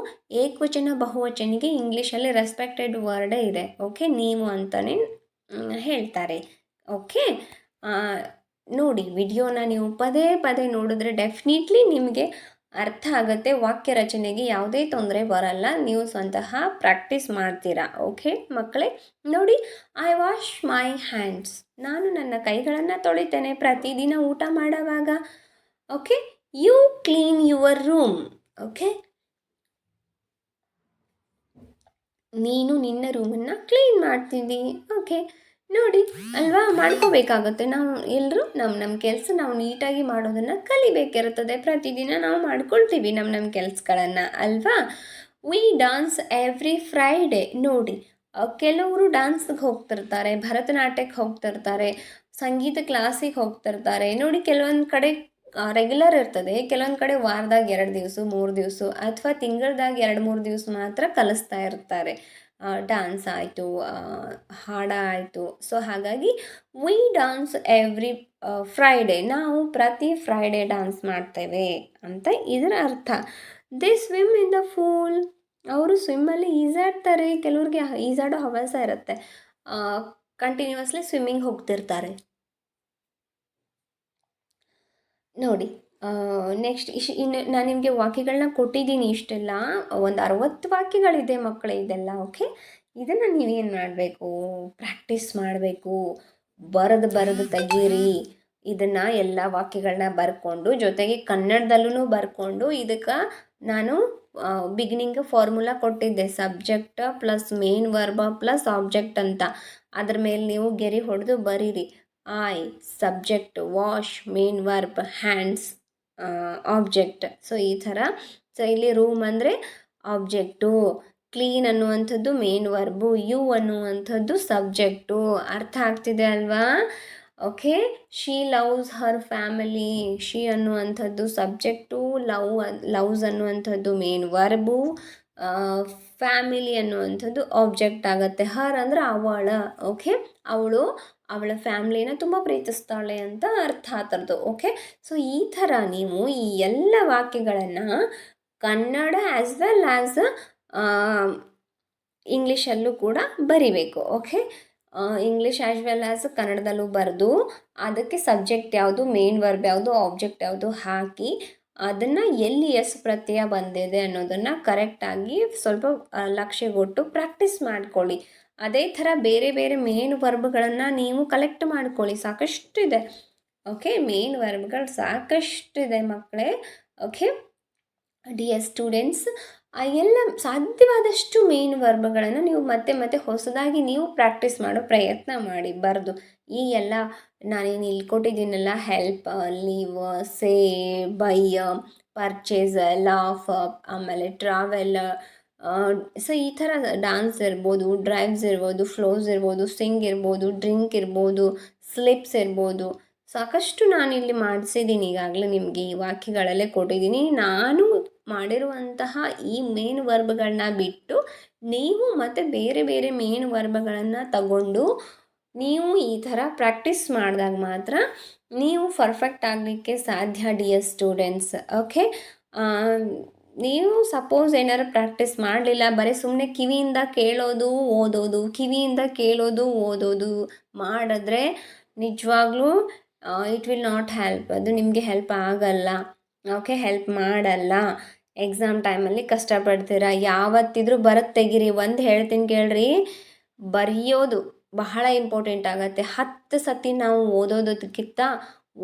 ಏಕವಚನ, ಬಹುವಚನಿಗೆ ಇಂಗ್ಲೀಷಲ್ಲಿ ರೆಸ್ಪೆಕ್ಟೆಡ್ ವರ್ಡೇ ಇದೆ. ಓಕೆ, ನೀವು ಅಂತಲೇ ಹೇಳ್ತಾರೆ. ಓಕೆ ನೋಡಿ, ವಿಡಿಯೋನ ನೀವು ಪದೇ ಪದೇ ನೋಡಿದ್ರೆ ಡೆಫಿನೆಟ್ಲಿ ನಿಮಗೆ ಅರ್ಥ ಆಗುತ್ತೆ. ವಾಕ್ಯ ರಚನೆಗೆ ಯಾವುದೇ ತೊಂದರೆ ಬರಲ್ಲ. ನೀವು ಸ್ವತಃ ಪ್ರಾಕ್ಟೀಸ್ ಮಾಡ್ತೀರಾ. ಓಕೆ, ಮಕ್ಕಳೇ, ನೋಡಿ ಐ ವಾಶ್ ಮೈ ಹ್ಯಾಂಡ್ಸ್ ನಾನು ನನ್ನ ಕೈಗಳನ್ನು ತೊಳಿತೇನೆ. ಪ್ರತಿದಿನ ಊಟ ಮಾಡುವಾಗ, okay you clean your room okay? ನೀನು ನಿನ್ನ ರೂಮನ್ನು ಕ್ಲೀನ್ ಮಾಡ್ತೀನಿ ಓಕೆ? ನೋಡಿ, ಅಲ್ವಾ? ಮಾಡ್ಕೋಬೇಕಾಗುತ್ತೆ. ನಾವು ಎಲ್ಲರೂ ನಮ್ಮ ನಮ್ಮ ಕೆಲಸ ನಾವು ನೀಟಾಗಿ ಮಾಡೋದನ್ನು ಕಲಿಬೇಕಿರುತ್ತದೆ. ಪ್ರತಿದಿನ ನಾವು ಮಾಡ್ಕೊಳ್ತೀವಿ ನಮ್ಮ ನಮ್ಮ ಕೆಲಸಗಳನ್ನು, ಅಲ್ವಾ? ವಿ ಡಾನ್ಸ್ ಎವ್ರಿ ಫ್ರೈಡೇ ನೋಡಿ ಕೆಲವರು ಡ್ಯಾನ್ಸ್ಗೆ ಹೋಗ್ತಿರ್ತಾರೆ, ಭರತನಾಟ್ಯಕ್ಕೆ ಹೋಗ್ತಿರ್ತಾರೆ, ಸಂಗೀತ ಕ್ಲಾಸಿಗೆ ಹೋಗ್ತಿರ್ತಾರೆ. ನೋಡಿ, ಕೆಲವೊಂದು ಕಡೆ ರೆಗ್ಯುಲರ್ ಇರ್ತದೆ. ಕೆಲವೊಂದು ಕಡೆ ವಾರದಾಗ ಎರಡು ದಿವಸ, ಮೂರು ದಿವಸ ಅಥವಾ ತಿಂಗಳದಾಗ ಎರಡು, ಮೂರು ದಿವಸ ಮಾತ್ರ ಕಲಿಸ್ತಾ ಇರ್ತಾರೆ. ಡ್ಯಾನ್ಸ್ ಆಯಿತು ಹಾಡ ಆಯಿತು. ಸೊ ಹಾಗಾಗಿ ವಿ ಡ್ಯಾನ್ಸ್ ಎವ್ರಿ ಫ್ರೈಡೇ ನಾವು ಪ್ರತಿ ಫ್ರೈಡೇ ಡ್ಯಾನ್ಸ್ ಮಾಡ್ತೇವೆ ಅಂತ ಇದರ ಅರ್ಥ. This swim in the pool ಅವರು ಸ್ವಿಮ್ಮಲ್ಲಿ ಈಜಾಡ್ತಾರೆ. ಕೆಲವ್ರಿಗೆ ಈಜಾಡೋ ಹವ್ಯಾಸ ಇರುತ್ತೆ. ಕಂಟಿನ್ಯೂಸ್ಲಿ ಸ್ವಿಮ್ಮಿಂಗ್ ಹೋಗ್ತಿರ್ತಾರೆ. ನೋಡಿ ನೆಕ್ಸ್ಟ್ ಇಶ್, ಇನ್ನು ನಾನು ನಿಮಗೆ ವಾಕ್ಯಗಳನ್ನ ಕೊಟ್ಟಿದ್ದೀನಿ ಇಷ್ಟೆಲ್ಲ. ಒಂದು ಅರವತ್ತು ವಾಕ್ಯಗಳಿದೆ ಮಕ್ಕಳೇ ಇದೆಲ್ಲ ಓಕೆ ಇದನ್ನು ನೀವೇನು ಮಾಡಬೇಕು? ಪ್ರಾಕ್ಟೀಸ್ ಮಾಡಬೇಕು. ಬರೆದು ಬರೆದು ತೆಗೀರಿ. ಇದನ್ನು ಎಲ್ಲ ವಾಕ್ಯಗಳನ್ನ ಬರ್ಕೊಂಡು, ಜೊತೆಗೆ ಕನ್ನಡದಲ್ಲೂ ಬರ್ಕೊಂಡು, ಇದಕ್ಕೆ ನಾನು ಬಿಗಿನಿಂಗ್ ಫಾರ್ಮುಲಾ ಕೊಟ್ಟಿದ್ದೆ subject plus main verb plus object ಅಂತ. ಅದ್ರ ಮೇಲೆ ನೀವು ಗೆರೆ ಹೊಡೆದು ಬರೀರಿ. I subject wash main verb hands object so ಈ ಥರ. ಸೊ ಇಲ್ಲಿ ರೂಮ್ ಅಂದರೆ ಆಬ್ಜೆಕ್ಟು ಕ್ಲೀನ್ ಅನ್ನುವಂಥದ್ದು ಮೇನ್ ವರ್ಬು ಯು ಅನ್ನುವಂಥದ್ದು ಸಬ್ಜೆಕ್ಟು ಅರ್ಥ ಆಗ್ತಿದೆ ಅಲ್ವಾ? Okay she loves her family she ಅನ್ನುವಂಥದ್ದು ಸಬ್ಜೆಕ್ಟು ಲವ್ ಲವ್ಸ್ ಅನ್ನುವಂಥದ್ದು ಮೇನ್ ವರ್ಬು ಫ್ಯಾಮಿಲಿ ಅನ್ನುವಂಥದ್ದು ಆಬ್ಜೆಕ್ಟ್ ಆಗುತ್ತೆ. ಹರ್ ಅಂದರೆ ಅವಳ ಓಕೆ ಅವಳು ಅವಳ ಫ್ಯಾಮಿಲಿನ ತುಂಬ ಪ್ರೀತಿಸ್ತಾಳೆ ಅಂತ ಅರ್ಥ ಆತರದು ಓಕೆ ಸೊ ಈ ಥರ ನೀವು ಈ ಎಲ್ಲ ವಾಕ್ಯಗಳನ್ನು ಕನ್ನಡ ಆ್ಯಸ್ ವೆಲ್ ಆ್ಯಸ್ ಇಂಗ್ಲೀಷಲ್ಲೂ ಕೂಡ ಬರಿಬೇಕು okay English as well as ಕನ್ನಡದಲ್ಲೂ ಬರೆದು ಅದಕ್ಕೆ ಸಬ್ಜೆಕ್ಟ್ ಯಾವುದು ಮೇನ್ ವರ್ಬ್ ಯಾವುದು ಆಬ್ಜೆಕ್ಟ್ ಯಾವುದು ಹಾಕಿ ಅದನ್ನು ಎಲ್ಲಿ ಎಸ್ ಪ್ರತ್ಯಯ ಬಂದಿದೆ ಅನ್ನೋದನ್ನು ಕರೆಕ್ಟಾಗಿ ಸ್ವಲ್ಪ ಲಕ್ಷ್ಯ ಕೊಟ್ಟು ಪ್ರಾಕ್ಟೀಸ್ ಮಾಡ್ಕೊಳ್ಳಿ. ಅದೇ ಥರ ಬೇರೆ ಬೇರೆ ಮೇನ್ ವರ್ಬ್ಗಳನ್ನು ನೀವು ಕಲೆಕ್ಟ್ ಮಾಡ್ಕೊಳ್ಳಿ, ಸಾಕಷ್ಟು ಇದೆ. ಓಕೆ ಮೇನ್ ವರ್ಬ್ಗಳು ಸಾಕಷ್ಟಿದೆ ಮಕ್ಕಳೇ ಓಕೆ ಡಿಯರ್ ಸ್ಟೂಡೆಂಟ್ಸ್ ಆ ಎಲ್ಲ ಸಾಧ್ಯವಾದಷ್ಟು ಮೇನ್ ವರ್ಬ್ಗಳನ್ನು ನೀವು ಮತ್ತೆ ಮತ್ತೆ ಹೊಸದಾಗಿ ನೀವು ಪ್ರಾಕ್ಟೀಸ್ ಮಾಡೋ ಪ್ರಯತ್ನ ಮಾಡಿ, ಬರೆದು. ಈ ಎಲ್ಲ ನಾನೇನು ಇಲ್ಲಿ ಕೊಟ್ಟಿದ್ದೀನಲ್ಲ help leave say buy purchase laugh ಆಮೇಲೆ ಟ್ರಾವೆಲ್ ಸೊ ಈ ಥರ ಡಾನ್ಸ್ ಇರ್ಬೋದು ಡ್ರೈವ್ಸ್ ಇರ್ಬೋದು ಫ್ಲೋಸ್ ಇರ್ಬೋದು ಸಿಂಗ್ ಇರ್ಬೋದು ಡ್ರಿಂಕ್ ಇರ್ಬೋದು ಸ್ಲಿಪ್ಸ್ ಇರ್ಬೋದು. ಸಾಕಷ್ಟು ನಾನಿಲ್ಲಿ ಮಾಡಿಸಿದ್ದೀನಿ ಈಗಾಗಲೇ ನಿಮಗೆ ಈ ವಾಕ್ಯಗಳಲ್ಲೇ ಕೊಟ್ಟಿದ್ದೀನಿ. ನಾನು ಮಾಡಿರುವಂತಹ ಈ ಮೇನ್ ವರ್ಬ್ಗಳನ್ನ ಬಿಟ್ಟು ನೀವು ಮತ್ತು ಬೇರೆ ಬೇರೆ ಮೇನ್ ವರ್ಬ್ಗಳನ್ನು ತಗೊಂಡು ನೀವು ಈ ಥರ ಪ್ರಾಕ್ಟೀಸ್ ಮಾಡಿದಾಗ ಮಾತ್ರ ನೀವು ಪರ್ಫೆಕ್ಟ್ ಆಗಲಿಕ್ಕೆ ಸಾಧ್ಯ ಡಿಯರ್ ಸ್ಟೂಡೆಂಟ್ಸ್ ಓಕೆ ನೀವು ಸಪೋಸ್ ಏನಾರು ಪ್ರಾಕ್ಟೀಸ್ ಮಾಡಲಿಲ್ಲ, ಬರೀ ಸುಮ್ಮನೆ ಕಿವಿಯಿಂದ ಕೇಳೋದು, ಓದೋದು, ಕಿವಿಯಿಂದ ಕೇಳೋದು, ಓದೋದು ಮಾಡಿದ್ರೆ ನಿಜವಾಗ್ಲೂ ಇಟ್ ವಿಲ್ ನಾಟ್ ಹೆಲ್ಪ್ ಅದು ನಿಮಗೆ ಹೆಲ್ಪ್ ಆಗಲ್ಲ. ಓಕೆ ಹೆಲ್ಪ್ ಮಾಡಲ್ಲ. ಎಕ್ಸಾಮ್ ಟೈಮಲ್ಲಿ ಕಷ್ಟಪಡ್ತೀರ? ಯಾವತ್ತಿದ್ರೂ ಬರತ್ತೆ ತೆಗೀರಿ. ಒಂದು ಹೇಳ್ತೀನಿ ಕೇಳ್ರಿ. ಬರೆಯೋದು ಬಹಳ ಇಂಪಾರ್ಟೆಂಟ್ ಆಗುತ್ತೆ. ಹತ್ತು ಸತಿ ನಾವು ಓದೋದಕ್ಕಿಂತ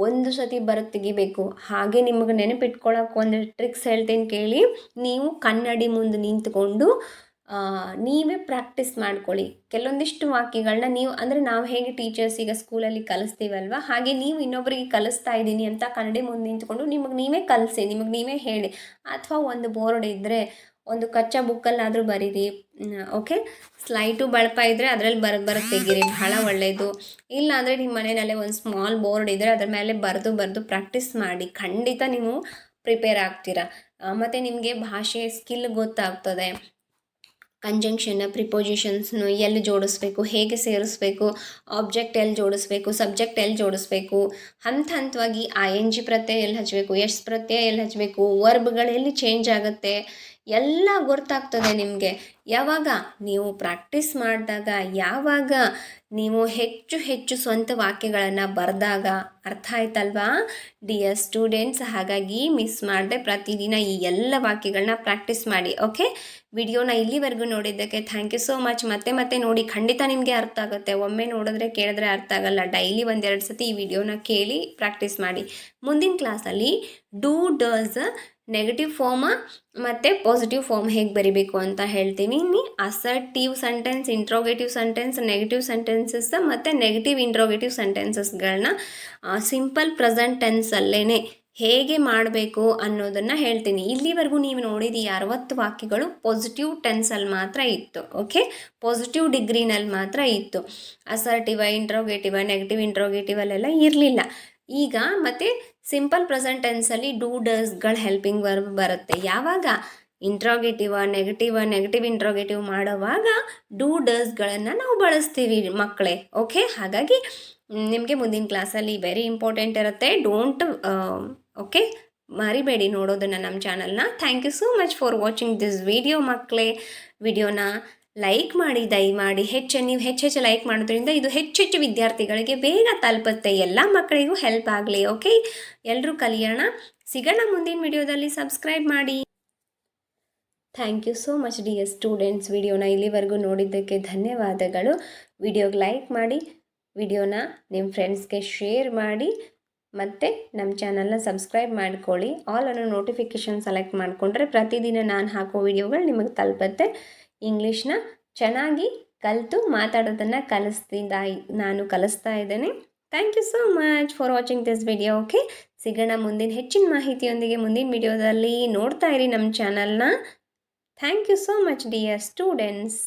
ಒಂದು ಸತಿ ಬರತ್ ತೆಗಿಬೇಕು. ಹಾಗೆ ನಿಮಗೆ ನೆನಪಿಟ್ಕೊಳ್ಳೋಕೆ ಒಂದು ಟ್ರಿಕ್ಸ್ ಹೇಳ್ತೀನಿ ಕೇಳಿ. ನೀವು ಕನ್ನಡಿ ಮುಂದೆ ನಿಂತ್ಕೊಂಡು ನೀವೇ ಪ್ರಾಕ್ಟೀಸ್ ಮಾಡ್ಕೊಳ್ಳಿ. ಕೆಲವೊಂದಿಷ್ಟು ವಾಕ್ಯಗಳನ್ನ ನೀವು, ಅಂದರೆ ನಾವು ಹೇಗೆ ಟೀಚರ್ಸ್ ಈಗ ಸ್ಕೂಲಲ್ಲಿ ಕಲಿಸ್ತೀವಲ್ವ? ಹಾಗೆ ನೀವು ಇನ್ನೊಬ್ಬರಿಗೆ ಕಲಿಸ್ತಾ ಇದ್ದೀನಿ ಅಂತ ಕನ್ನಡಿ ಮುಂದೆ ನಿಂತ್ಕೊಂಡು ನಿಮಗೆ ನೀವೇ ಕಲಿಸಿ, ನಿಮಗೆ ನೀವೇ ಹೇಳಿ. ಅಥವಾ ಒಂದು ಬೋರ್ಡ್ ಇದ್ದರೆ ಒಂದು ಕಚ್ಚಾ ಬುಕ್ಕಲ್ಲಾದರೂ ಬರೀರಿ. ಓಕೆ ಸ್ಲೈಟು ಬಳಪ ಇದ್ದರೆ ಅದರಲ್ಲಿ ಬರ ಬರ ತೆಗೀರಿ. ಬಹಳ ಒಳ್ಳೆಯದು ಇಲ್ಲ ಅಂದರೆ ನಿಮ್ಮ ಮನೆಯಲ್ಲೇ ಒಂದು ಸ್ಮಾಲ್ ಬೋರ್ಡ್ ಇದ್ದರೆ ಅದ್ರ ಮೇಲೆ ಬರೆದು ಬರೆದು ಪ್ರಾಕ್ಟೀಸ್ ಮಾಡಿ. ಖಂಡಿತ ನೀವು ಪ್ರಿಪೇರ್ ಆಗ್ತೀರಾ. ಮತ್ತು ನಿಮಗೆ ಭಾಷೆ ಸ್ಕಿಲ್ ಗೊತ್ತಾಗ್ತದೆ. ಕಂಜಂಕ್ಷನ್ ಪ್ರಿಪೊಸಿಷನ್ಸ್ನು ಎಲ್ಲಿ ಜೋಡಿಸ್ಬೇಕು, ಹೇಗೆ ಸೇರಿಸ್ಬೇಕು ಆಬ್ಜೆಕ್ಟ್ ಎಲ್ಲಿ ಜೋಡಿಸ್ಬೇಕು ಸಬ್ಜೆಕ್ಟ್ ಎಲ್ಲಿ ಜೋಡಿಸ್ಬೇಕು, ಹಂತ ಹಂತವಾಗಿ ಆ ಎನ್ ಜಿ ಪ್ರತ್ಯಯ ಎಲ್ಲಿ ಹಚ್ಚಬೇಕು ಎಷ್ಟು ಪ್ರತ್ಯಯ ಎಲ್ಲಿ ಹಚ್ಚಬೇಕು ವರ್ಬ್ಗಳು ಎಲ್ಲಿ ಚೇಂಜ್ ಆಗುತ್ತೆ, ಎಲ್ಲ ಗೊತ್ತಾಗ್ತದೆ ನಿಮಗೆ. ಯಾವಾಗ? ನೀವು ಪ್ರಾಕ್ಟೀಸ್ ಮಾಡಿದಾಗ, ಯಾವಾಗ? ನೀವು ಹೆಚ್ಚು ಹೆಚ್ಚು ಸ್ವಂತ ವಾಕ್ಯಗಳನ್ನು ಬರೆದಾಗ ಅರ್ಥ ಆಯ್ತಲ್ವಾ? ಡಿಯರ್ ಸ್ಟೂಡೆಂಟ್ಸ್ ಹಾಗಾಗಿ ಮಿಸ್ ಮಾಡದೆ ಪ್ರತಿದಿನ ಈ ಎಲ್ಲ ವಾಕ್ಯಗಳನ್ನ ಪ್ರಾಕ್ಟೀಸ್ ಮಾಡಿ ಓಕೆ ವಿಡಿಯೋನ ಇಲ್ಲಿವರೆಗೂ ನೋಡಿದ್ದಕ್ಕೆ ಥ್ಯಾಂಕ್ ಯು ಸೋ ಮಚ್ ಮತ್ತೆ ಮತ್ತೆ ನೋಡಿ, ಖಂಡಿತ ನಿಮಗೆ ಅರ್ಥ ಆಗುತ್ತೆ. ಒಮ್ಮೆ ನೋಡಿದ್ರೆ ಕೇಳಿದ್ರೆ ಅರ್ಥ ಆಗಲ್ಲ. ಡೈಲಿ ಒಂದೆರಡು ಸತಿ ಈ ವಿಡಿಯೋನ ಕೇಳಿ ಪ್ರಾಕ್ಟೀಸ್ ಮಾಡಿ. ಮುಂದಿನ ಕ್ಲಾಸಲ್ಲಿ ಡೂ ಡಸ್ ನೆಗೆಟಿವ್ ಫಾರ್ಮ ಮತ್ತು ಪಾಸಿಟಿವ್ ಫಾರ್ಮ್ ಹೇಗೆ ಬರಿಬೇಕು ಅಂತ ಹೇಳ್ತೀನಿ. ನೀ assertive sentence interrogative sentence negative sentences ಮತ್ತು ನೆಗೆಟಿವ್ ಇಂಟ್ರೋಗೇಟಿವ್ ಸೆಂಟೆನ್ಸಸ್ಗಳನ್ನ ಸಿಂಪಲ್ ಪ್ರೆಸೆಂಟ್ ಟೆನ್ಸಲ್ಲೇ ಹೇಗೆ ಮಾಡಬೇಕು ಅನ್ನೋದನ್ನು ಹೇಳ್ತೀನಿ. ಇಲ್ಲಿವರೆಗೂ ನೀವು ನೋಡಿದ ಅರವತ್ತು ವಾಕ್ಯಗಳು ಪಾಸಿಟಿವ್ ಟೆನ್ಸಲ್ಲಿ ಮಾತ್ರ ಇತ್ತು ಓಕೆ ಪಾಸಿಟಿವ್ ಡಿಗ್ರಿನಲ್ಲಿ ಮಾತ್ರ ಇತ್ತು. ಅಸರ್ಟಿವ ಇಂಟ್ರೋಗೇಟಿವ ನೆಗೆಟಿವ್ ಇಂಟ್ರೋಗೇಟಿವಲ್ಲೆಲ್ಲ ಇರಲಿಲ್ಲ. ಈಗ ಮತ್ತು ಸಿಂಪಲ್ ಪ್ರೆಸೆಂಟ್ ಟೆನ್ಸಲ್ಲಿ ಡೂ ಡಸ್ಗಳ ಹೆಲ್ಪಿಂಗ್ ವರ್ಬ್ ಬರುತ್ತೆ. ಯಾವಾಗ ಇಂಟ್ರೋಗೇಟಿವ ನೆಗೆಟಿವ್ ನೆಗೆಟಿವ್ ಇಂಟ್ರೋಗೇಟಿವ್ ಮಾಡೋವಾಗ ಡೂ ಡಸ್ಗಳನ್ನು ನಾವು ಬಳಸ್ತೀವಿ ಮಕ್ಕಳೇ ಓಕೆ ಹಾಗಾಗಿ ನಿಮಗೆ ಮುಂದಿನ ಕ್ಲಾಸಲ್ಲಿ ವೆರಿ ಇಂಪಾರ್ಟೆಂಟ್ ಇರುತ್ತೆ. ಡೋಂಟ್ ಓಕೆ ಮರಿಬೇಡಿ ನೋಡೋದನ್ನು ನಮ್ಮ ಚಾನಲ್ನ thank you so much for watching this video ಮಕ್ಕಳೇ ವಿಡಿಯೋನ ಲೈಕ್ ಮಾಡಿ ದಯಮಾಡಿ ಹೆಚ್ಚು, ನೀವು ಹೆಚ್ಚು ಹೆಚ್ಚು ಲೈಕ್ ಮಾಡೋದ್ರಿಂದ ಇದು ಹೆಚ್ಚು ಹೆಚ್ಚು ವಿದ್ಯಾರ್ಥಿಗಳಿಗೆ ಬೇಗ ತಲುಪುತ್ತೆ. ಎಲ್ಲ ಮಕ್ಕಳಿಗೂ ಹೆಲ್ಪ್ ಆಗಲಿ ಓಕೆ ಎಲ್ಲರೂ ಕಲಿಯೋಣ. ಸಿಗೋಣ ಮುಂದಿನ ವಿಡಿಯೋದಲ್ಲಿ. ಸಬ್ಸ್ಕ್ರೈಬ್ ಮಾಡಿ. Thank you so much D S students ವಿಡಿಯೋನ ಇಲ್ಲಿವರೆಗೂ ನೋಡಿದ್ದಕ್ಕೆ ಧನ್ಯವಾದಗಳು. ವಿಡಿಯೋಗೆ ಲೈಕ್ ಮಾಡಿ, ವಿಡಿಯೋನ ನಿಮ್ಮ ಫ್ರೆಂಡ್ಸ್ಗೆ ಶೇರ್ ಮಾಡಿ, ಮತ್ತು ನಮ್ಮ ಚಾನಲ್ನ ಸಬ್ಸ್ಕ್ರೈಬ್ ಮಾಡ್ಕೊಳ್ಳಿ. ಆಲ್ ಅನ್ನೋ ನೋಟಿಫಿಕೇಷನ್ ಸೆಲೆಕ್ಟ್ ಮಾಡಿಕೊಂಡ್ರೆ ಪ್ರತಿದಿನ ನಾನು ಹಾಕೋ ವಿಡಿಯೋಗಳು ನಿಮಗೆ ತಲುಪುತ್ತೆ. ಇಂಗ್ಲೀಷ್ನ ಚೆನ್ನಾಗಿ ಕಲಿತು ಮಾತಾಡೋದನ್ನು ಕಲಿಸ್ತಿದ್ದ ನಾನು ಕಲಿಸ್ತಾ ಇದ್ದೇನೆ. Thank you so much for watching this video okay ಸಿಗೋಣ ಮುಂದಿನ ಹೆಚ್ಚಿನ ಮಾಹಿತಿಯೊಂದಿಗೆ ಮುಂದಿನ ವಿಡಿಯೋದಲ್ಲಿ ನೋಡ್ತಾ ಇರಿ ನಮ್ಮ ಚಾನಲ್ನ thank you so much dear students